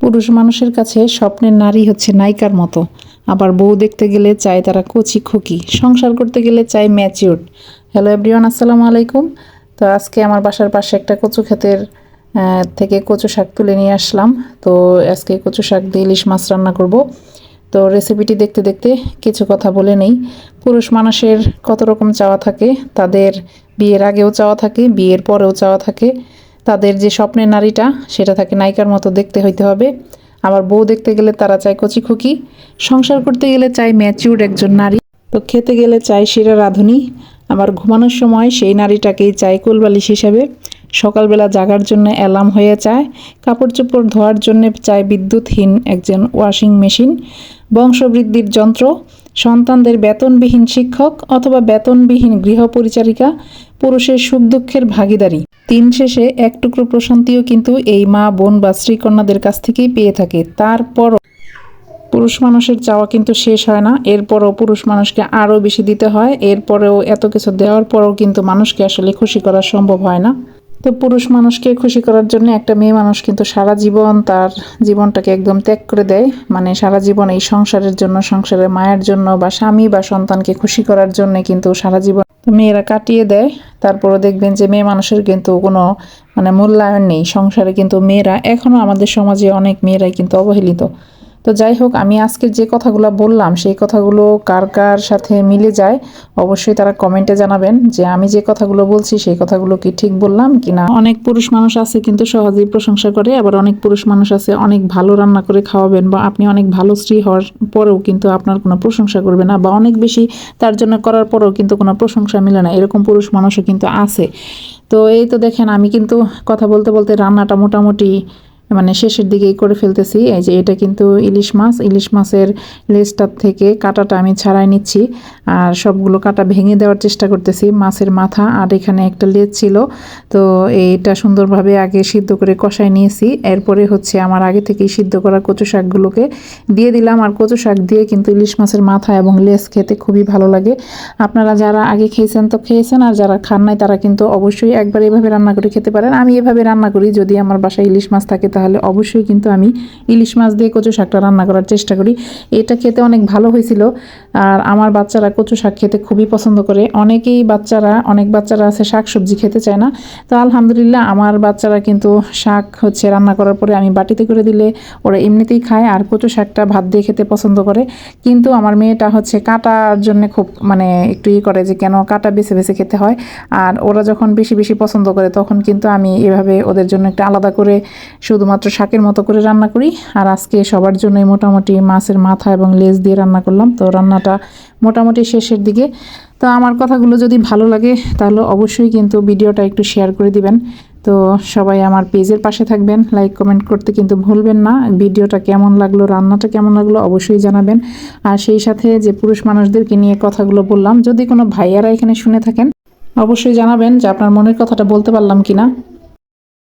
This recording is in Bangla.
পুরুষ মানুষের কাছে স্বপ্নের নারী হচ্ছে নায়িকার মতো। আবার বউ দেখতে গেলে চায় তারা কচি খুকি, সংসার করতে গেলে চায় ম্যাচিউর হ্যালো এভরিওয়ান আসসালামু আলাইকুম। তো আজকে আমার বাসার পাশে একটা কচু ক্ষেতের থেকে কচু শাক তুলে নিয়ে আসলাম। তো আজকে কচু শাক দিয়ে ইলিশ মাছ রান্না করব। তো রেসিপিটি দেখতে দেখতে কিছু কথা বলে নেই। পুরুষ মানুষের কত রকম চাওয়া থাকে, তাদের বিয়ের আগেও চাওয়া থাকে, বিয়ের পরেও চাওয়া থাকে। তাদের যে স্বপ্নের নারীটা, সেটা থাকে নায়িকার মতো দেখতে হইতে হবে। আবার বউ দেখতে গেলে তারা চায় কচি খুকি সংসার করতে গেলে চায় ম্যাচিউর একজন নারী। তো খেতে গেলে চায় সেরা রাঁধুনি। আবার ঘুমানোর সময় সেই নারীটাকেই চায় কোলবালিশ হিসাবে। সকালবেলা জাগার জন্য অ্যালার্ম হয়ে চায়। কাপড় চোপড় ধোয়ার জন্য চায় বিদ্যুৎহীন একজন ওয়াশিং মেশিন। বংশবৃদ্ধির যন্ত্র, সন্তানদের বেতনবিহীন শিক্ষক অথবা বেতনবিহীন গৃহপরিচারিকা, পুরুষের সুখ দুঃখের ভাগিদারি। তিন শেষে এক টুকরো প্রশান্তিও কিন্তু এই মা, বোন বা স্ত্রীকন্যাদের কাছ থেকেই পেয়ে থাকে। তারপরও পুরুষ মানুষের চাওয়া কিন্তু শেষ হয় না। এরপরও পুরুষ মানুষকে আরও বেশি দিতে হয়। এরপরেও এত কিছু দেওয়ার পরেও কিন্তু মানুষকে আসলে খুশি করা সম্ভব হয় না। তো পুরুষ মানুষকে খুশি করার জন্য একটা মেয়ে মানুষ কিন্তু সারা জীবন তার জীবনটাকে একদম ত্যাগ করে দেয়। মানে সারা জীবন এই সংসারের জন্য, সংসারের মায়ের জন্য বা স্বামী বা সন্তানকে খুশি করার জন্য কিন্তু সারা জীবন মেয়েরা কাটিয়ে দেয়। তারপরে দেখবেন যে মেয়ে মানুষের কিন্তু কোনো মানে মূল্যায়ন নেই। সংসারে কিন্তু মেয়েরা এখনও আমাদের সমাজে অনেক মেয়েরাই কিন্তু অবহেলিত। তো যাই হোক, আমি আজকে যে কথাগুলো বললাম, সেই কথাগুলো কার কার সাথে মিলে যায়, অবশ্যই তারা কমেন্টে জানাবেন যে আমি যে কথাগুলো বলছি, সেই কথাগুলো কি ঠিক বললাম কি না। অনেক পুরুষ মানুষ আছে কিন্তু সহজেই প্রশংসা করে, আবার অনেক পুরুষ মানুষ আছে অনেক ভালো রান্না করে খাওয়াবেন বা আপনি অনেক ভালো স্ত্রী হওয়ার পরেও কিন্তু আপনার কোনো প্রশংসা করবে না বা অনেক বেশি তার জন্য করার পরেও কিন্তু কোনো প্রশংসা মিলে না, এরকম পুরুষ মানুষও কিন্তু আছে। তো এই তো দেখেন, আমি কিন্তু কথা বলতে বলতে রান্নাটা মোটামুটি মানে শেষের দিকেই করে ফেলতেছি। এই যে এটা কিন্তু ইলিশ মাছ। ইলিশ মাছের লেজটার থেকে কাঁটাটা আমি ছাড়াই নিচ্ছি। আর সবগুলো কাটা ভেঙে দেওয়ার চেষ্টা করতেছি মাছের মাথা। আর এখানে একটা লেজ ছিল। তো এইটা সুন্দরভাবে আগে সিদ্ধ করে কষাই নিয়েছি। এরপরে হচ্ছে আমার আগে থেকেই সিদ্ধ করা কচু শাকগুলোকে দিয়ে দিলাম। আর কচু শাক দিয়ে কিন্তু ইলিশ মাছের মাথা এবং লেজ খেতে খুবই ভালো লাগে। আপনারা যারা আগে খেয়েছেন তো খেয়েছেন। আর যারা খান নাই তারা কিন্তু অবশ্যই একবার এভাবে রান্না করে খেতে পারেন। আমি এভাবে রান্না করি যদি আমার বাসায় ইলিশ মাছ থাকে তাহলে অবশ্যই কিন্তু আমি ইলিশ মাছ দিয়ে কচু শাকটা রান্না করার চেষ্টা করি। এটা খেতে অনেক ভালো হয়েছিল। আর আমার বাচ্চারা কচু শাক খেতে খুবই পছন্দ করে। অনেকেই বাচ্চারা, অনেক বাচ্চারা আছে শাক সবজি খেতে চায় না। তো আলহামদুলিল্লাহ আমার বাচ্চারা কিন্তু শাক হচ্ছে রান্না করার পরে আমি বাটিতে করে দিলে ওরা এমনিতেই খায় আর কচু শাকটা ভাত দিয়ে খেতে পছন্দ করে। কিন্তু আমার মেয়েটা হচ্ছে কাটার জন্য খুব মানে একটু ই করে যে কেন কাটা বেছে বেছে খেতে হয়। আর ওরা যখন বেশি বেশি পছন্দ করে তখন কিন্তু আমি এভাবে ওদের জন্য একটা আলাদা করে শুধুমাত্র শাকের মতো করে রান্না করি। আর আজকে সবার জন্যই মোটামুটি মাছের মাথা এবং লেজ দিয়ে রান্না করলাম। তো রান্নাটা মোটামুটি শেষের দিকে। তো আমার কথাগুলো যদি ভালো লাগে, তাহলে অবশ্যই কিন্তু ভিডিওটা একটু শেয়ার করে দিবেন। তো সবাই আমার পেজের পাশে থাকবেন লাইক কমেন্ট করতে কিন্তু ভুলবেন না। ভিডিওটা কেমন লাগল, রান্নাটা কেমন লাগল অবশ্যই জানাবেন। আর সেই সাথে যে পুরুষ মানুষদেরকে নিয়ে কথাগুলো বললাম, যদি কোনো ভাইয়ারা এখানে শুনে থাকেন, অবশ্যই জানাবেন যে আপনার মনের কথাটা বলতে পারলাম কিনা।